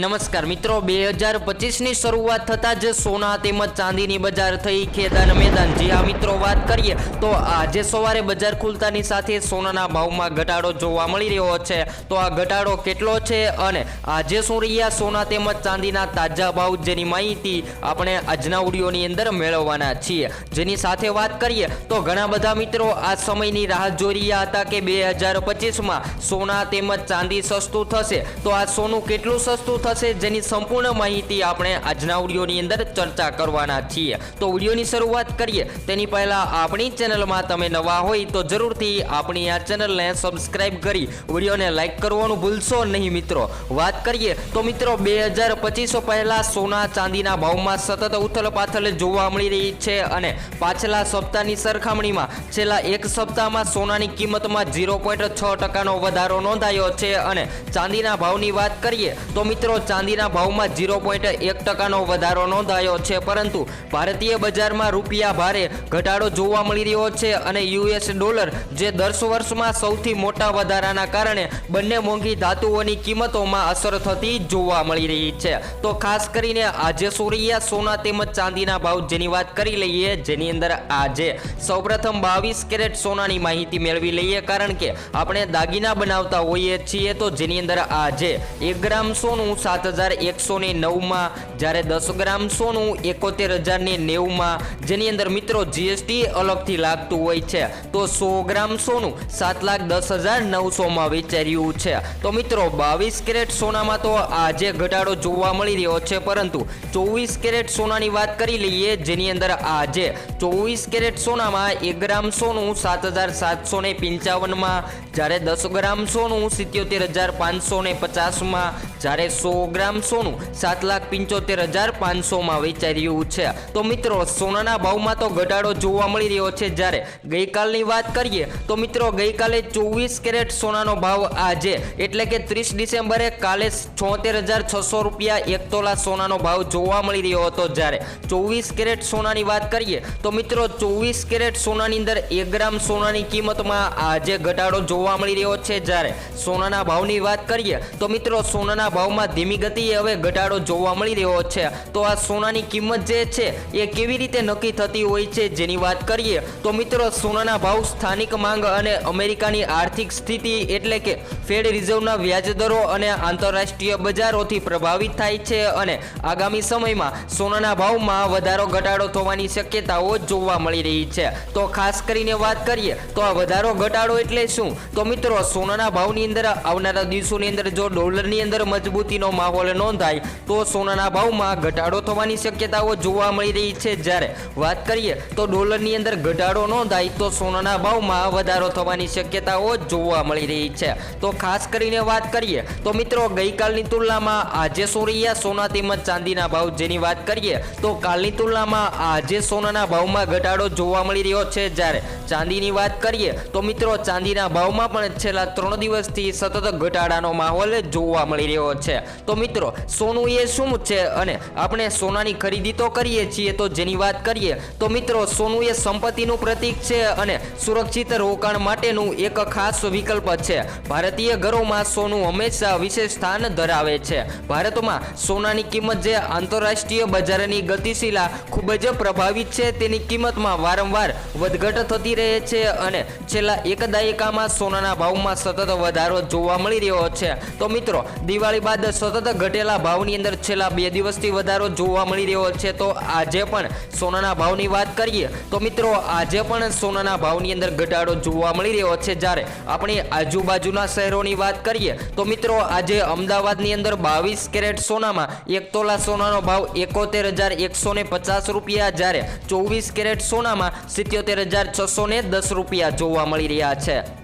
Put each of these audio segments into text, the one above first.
નમસ્કાર મિત્રો, બે હજાર પચીસની શરૂઆત થતાં જ સોના તેમજ ચાંદીની બજાર થઈ ખેદાન મેદાન. જી હા મિત્રો, વાત કરીએ તો આજે સવારે બજાર ખુલતાની સાથે સોનાના ભાવમાં ઘટાડો જોવા મળી રહ્યો છે. તો આ ઘટાડો કેટલો છે અને આજે શું રહ્યા સોના તેમજ ચાંદીના તાજા ભાવ જેની માહિતી આપણે આજના ઓડિયોની અંદર મેળવવાના છીએ. જેની સાથે વાત કરીએ તો ઘણા બધા મિત્રો આ સમયની રાહ જોઈ રહ્યા હતા કે બે હજાર પચીસમાં સોના તેમજ ચાંદી સસ્તું થશે. તો આ સોનું કેટલું સસ્તું થશે જેની સંપૂર્ણ માહિતી આપણે આજના વિડીયોની અંદર ચર્ચા કરવાના છીએ. તો વિડીયોની શરૂઆત કરીએ. તેની પહેલા આપણી ચેનલમાં તમે નવા હોય તો જરૂરથી આપણી આ ચેનલને સબસ્ક્રાઇબ કરી વિડીયોને લાઈક કરવાનું ભૂલશો નહીં મિત્રો. વાત કરીએ તો મિત્રો બે હજાર પચીસો પહેલા સોના ચાંદીના ભાવમાં સતત ઉથલપાથલ જોવા મળી રહી છે અને પાછલા સપ્તાહની સરખામણીમાં છેલ્લા એક સપ્તાહમાં સોનાની કિંમતમાં ઝીરો પોઈન્ટ છ ટકાનો વધારો નોંધાયો છે. અને ચાંદીના ભાવની વાત કરીએ તો મિત્રો ચાંદીના ભાવમાં ઝીરો પોઈન્ટ એક ટકાનો વધારો નોંધાયો છે. પરંતુ ભારતીય બજારમાં રૂપિયા ભારે ઘટાડો જોવા મળી રહ્યો છે અને યુએસ ડોલર, જે દસ વર્ષમાં સૌથી મોટા વધારાના કારણે બંને મોંઘી ધાતુઓની કિંમતોમાં અસર થતી જોવા મળી રહી છે. તો ખાસ કરીને આજે સૂર્યા સોના તેમજ ચાંદીના ભાવ જેની વાત કરી લઈએ, જેની અંદર આજે સૌપ્રથમ બાવીસ કેરેટ સોનાની માહિતી મેળવી લઈએ. કારણ કે આપણે દાગીના બનાવતા હોઈએ છીએ, તો જેની અંદર આજે એક ગ્રામ સોનું સાત હજાર એકસો ને નવમાં, જ્યારે દસ ગ્રામ સોનું એકોતેર હજાર ને નેવુંમાં, જેની અંદર મિત્રો જીએસટી અલગથી લાગતું હોય છે, તો સો ગ્રામ સોનું સાત લાખ દસ હજાર નવસોમાં વેચાર્યું છે. તો મિત્રો, બાવીસ કેરેટ સોનામાં તો આજે ઘટાડો જોવા મળી રહ્યો છે, પરંતુ ચોવીસ કેરેટ સોનાની વાત કરી લઈએ, જેની અંદર આજે ચોવીસ કેરેટ સોનામાં એક ગ્રામ સોનું સાત હજાર સાતસો ને પંચાવનમાં જ્યારે દસ ગ્રામ સોનું, સિત્યોતેર હજાર પાંચસો ને પચાસમાં જ્યારે સો ગ્રામ સોનું, સાત લાખ પંચોતેર હજાર પાંચસોમાં વેચાઈ રહ્યું છે. તો મિત્રો, સોનાના ભાવમાં તો ઘટાડો જોવા મળી રહ્યો છે. જ્યારે ગઈકાલની વાત કરીએ, તો મિત્રો, ગઈકાલે ચોવીસ કેરેટ સોનાનો ભાવ આજે, એટલે કે ત્રીસ ડિસેમ્બરે કાલે છોતેર હજાર છસો રૂપિયા એક તોલા સોનાનો ભાવ જોવા મળી રહ્યો હતો. જ્યારે ચોવીસ કેરેટ સોનાની વાત કરીએ, તો મિત્રો, ચોવીસ કેરેટ સોનાની અંદર એક ગ્રામ સોનાની કિંમતમાં આજે ઘટાડો જોવા મળી રહ્યો છે. જ્યારે સોનાના ભાવની વાત કરીએ, તો મિત્રો સોનાના ભાવમાં ધીમી ગતિએ હવે ઘટાડો જોવા મળી રહ્યો છે. તો આ સોનાની કિંમત જે છે, એ કેવી રીતે નક્કી થતી હોય છે જેની વાત કરીએ, તો મિત્રો સોનાના ભાવ સ્થાનિક માંગ અને અમેરિકાની આર્થિક સ્થિતિ એટલે કે ફેડ રિઝર્વના વ્યાજ દરો અને આંતરરાષ્ટ્રીય બજારોથી પ્રભાવિત થાય છે અને આગામી સમયમાં સોનાના ભાવમાં વધારો ઘટાડો થવાની શક્યતાઓ જોવા મળી રહી છે. તો ખાસ કરીને વાત કરીએ, તો આ વધારો ઘટાડો એટલે શું? તો મિત્રો, સોનાના ભાવની અંદર આવનારા દિવસોની અંદર જો ડોલરની અંદર મજબૂતીનો માહોલ નોંધાય, તો સોનાના ભાવમાં ઘટાડો થવાની શક્યતાઓ જોવા મળી રહી છે. જ્યારે વાત કરીએ તો ડોલરની અંદર ઘટાડો નોંધાય, તો સોનાના ભાવમાં વધારો થવાની શક્યતાઓ જોવા મળી રહી છે. તો ખાસ કરીને વાત કરીએ તો મિત્રો, ગઈકાલની તુલનામાં આજે સોરિયા સોના તેમજ ચાંદીના ભાવ જેની વાત કરીએ તો કાલની તુલનામાં આજે સોનાના ભાવમાં ઘટાડો જોવા મળી રહ્યો છે. જ્યારે ચાંદીની વાત કરીએ તો મિત્રો, ચાંદીના ભાવમાં પણ છેલ્લા ત્રણ દિવસથી સતત ઘટાડાનો માહોલ જોવા મળી રહ્યો છે. તો મિત્રો, સોનું એ શું છે અને આપણે સોનાની ખરીદી તો કરીએ છીએ, તો જેની વાત કરીએ, તો મિત્રો, સોનું એ સંપત્તિનું પ્રતીક છે અને સુરક્ષિત રોકાણ માટેનું એક ખાસ વિકલ્પ છે. ભારતીય ઘરોમાં સોનું હંમેશા વિશેષ સ્થાન ધરાવે છે. ભારતમાં સોનાની કિંમત જે આંતરરાષ્ટ્રીય બજારની ગતિશીલા ખૂબ જ પ્રભાવિત છે, તેની કિંમતમાં વારંવાર વધઘટ થતી રહે છે અને છેલ્લા એક દાયકામાં સોનાના ભાવમાં સતત વધારો જોવા મળી રહ્યો છે. તો મિત્રો, દિવાળી બાદ સતત ઘટેલા ભાવની અંદર છેલ્લા બે દિવસથી વધારો જોવા મળી રહ્યો છે. તો આજે પણ સોનાના ભાવની વાત કરીએ, તો મિત્રો, આજે પણ સોનાના ભાવની અંદર ઘટાડો જોવા મળી રહ્યો છે. જ્યારે આપણી આજુબાજુના શહેરોની વાત કરીએ, તો મિત્રો, આજે અમદાવાદની અંદર બાવીસ કેરેટ સોનામાં એક તોલા સોનાનો ભાવ એકોતેર હજાર એકસો ને પચાસ રૂપિયા, જ્યારે ચોવીસ કેરેટ સોનામાં સિત્યોતેર હજાર છસો ને દસ રૂપિયા જોવા મળી રહ્યા છે.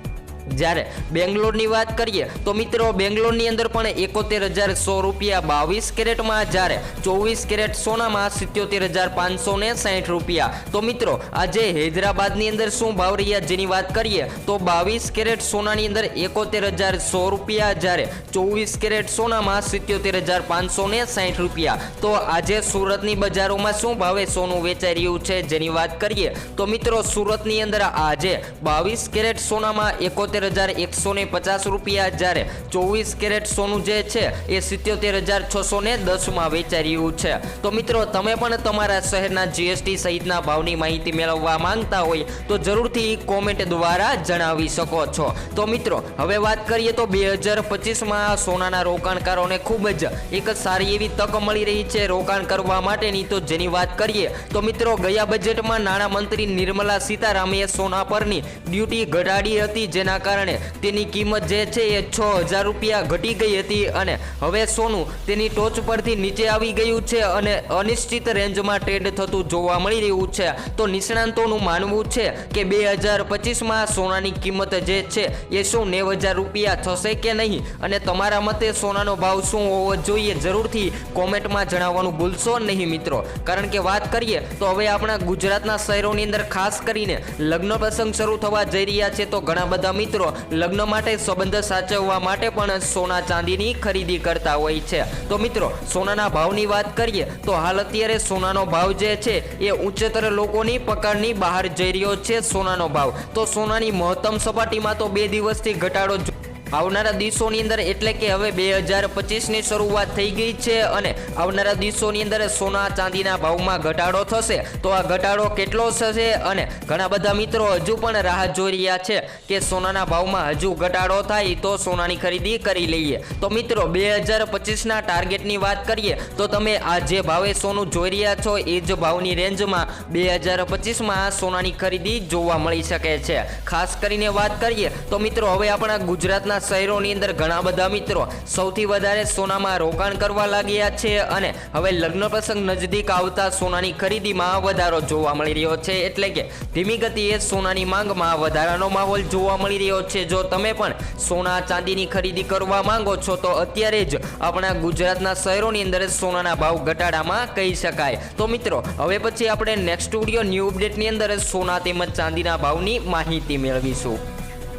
જ્યારે બેંગ્લોરની વાત કરીએ તો મિત્રો બેંગ્લોરની અંદર પણ એકોતેર હજાર સો રૂપિયા બાવીસ કેરેટમાં, જ્યારે ચોવીસ કેરેટ સોનામાં સિત્યોતેર હજાર પાંચસો ને સાઠ રૂપિયા. તો મિત્રો, આજે હૈદરાબાદની અંદર શું ભાવ રહ્યા જેની વાત કરીએ તો બાવીસ કેરેટ સોનાની અંદર એકોતેર હજાર સો રૂપિયા, જ્યારે ચોવીસ કેરેટ સોનામાં સિત્યોતેર હજાર પાંચસો ને સાઠ રૂપિયા. તો આજે સુરતની બજારોમાં શું ભાવે સોનું વેચાઈ રહ્યું છે જેની વાત કરીએ તો મિત્રો, સુરતની અંદર આજે બાવીસ કેરેટ સોનામાં એકોતેર ચુમ્મોતેર હજાર એકસો ને પચાસ રૂપિયા જ્યારે ચોવીસ કેરેટ સોનું જે છે એ સિત્યોતેર હજાર છસો ને દસમાં વેચાઈ રહ્યું છે. તો મિત્રો, તમે પણ તમારા શહેરના જીએસટી સહિતના ભાવની માહિતી મેળવવા માંગતા હોય તો જરૂરથી કોમેન્ટ દ્વારા જણાવી શકો છો. તો મિત્રો, હવે વાત કરીએ તો બે હજાર પચીસમાં સોનાના રોકાણકારોને ખૂબ જ એક સારી એવી તક મળી રહી છે રોકાણ કરવા માટેની. તો જેની વાત કરીએ તો મિત્રો, ગયા બજેટમાં નાણામંત્રી નિર્મલા સીતારામે સોના પરની ડ્યુટી ઘટાડી હતી, જેના કારણે તેની કિંમત જે છે એ છ હજાર રૂપિયા ઘટી ગઈ હતી અને હવે સોનું તેની ટોચ પરથી નીચે આવી ગયું છે અને અનિશ્ચિત રેન્જમાં ટ્રેડ થતું જોવા મળી રહ્યું છે. તો નિષ્ણાંતોનું માનવું છે કે બે હજાર પચીસમાં સોનાની કિંમત જે છે એ શું નેવ હજાર રૂપિયા થશે કે નહીં? અને તમારા મતે સોનાનો ભાવ શું હોવો જોઈએ જરૂરથી કોમેન્ટમાં જણાવવાનું ભૂલશો નહીં મિત્રો. કારણ કે વાત કરીએ તો હવે આપણા ગુજરાતના શહેરોની અંદર ખાસ કરીને લગ્ન પ્રસંગ શરૂ થવા જઈ રહ્યા છે તો ઘણા બધા મિત્રો લગ્ન માટે સંબંધ સાચવવા માટે પણ સોના ચાંદીની ખરીદી કરતા હોય છે. તો મિત્રો, સોનાના ભાવની વાત કરીએ, તો હાલ અત્યારે સોનાનો ભાવ જે છે, એ ઉચ્ચતર લોકોની પકડની બહાર જઈ રહ્યો છે સોનાનો ભાવ. તો સોનાની મહત્તમ સપાટીમાં તો બે દિવસથી ઘટાડો આવનારા દિવસોની અંદર એટલે કે હવે બે હજાર પચીસની શરૂઆત થઈ ગઈ છે અને આવનારા દિવસોની અંદર સોના ચાંદીના ભાવમાં ઘટાડો થશે. તો આ ઘટાડો કેટલો થશે અને ઘણા બધા મિત્રો હજુ પણ રાહ જોઈ રહ્યા છે કે સોનાના ભાવમાં હજુ ઘટાડો થાય તો સોનાની ખરીદી કરી લઈએ. તો મિત્રો, બે હજાર પચીસના ટાર્ગેટની વાત કરીએ તો તમે આ જે ભાવે સોનું જોઈ રહ્યા છો એ જ ભાવની રેન્જમાં બે હજાર પચીસમાં સોનાની ખરીદી જોવા મળી શકે છે. ખાસ કરીને વાત કરીએ તો મિત્રો, હવે આપણા ગુજરાતના શહેરોની અંદર ઘણા બધા મિત્રો સૌથી વધારે સોનામાં રોકાણ કરવા લાગ્યા છે અને હવે લગ્ન પ્રસંગ નજદીક આવતા સોનાની ખરીદીમાં વધારો જોવા મળી રહ્યો છે. એટલે કે ધીમી ગતિએ સોનાની માંગમાં વધારાનો માહોલ જોવા મળી રહ્યો છે. જો તમે પણ સોના ચાંદીની ખરીદી કરવા માંગો છો, તો અત્યારે જ આપણા ગુજરાતના શહેરોની અંદર સોનાના ભાવ ઘટાડામાં કહી શકાય. તો મિત્રો, હવે પછી આપણે નેક્સ્ટ સ્ટુડિયો ન્યૂ અપડેટની અંદર સોના તેમજ ચાંદીના ભાવની માહિતી મેળવીશું.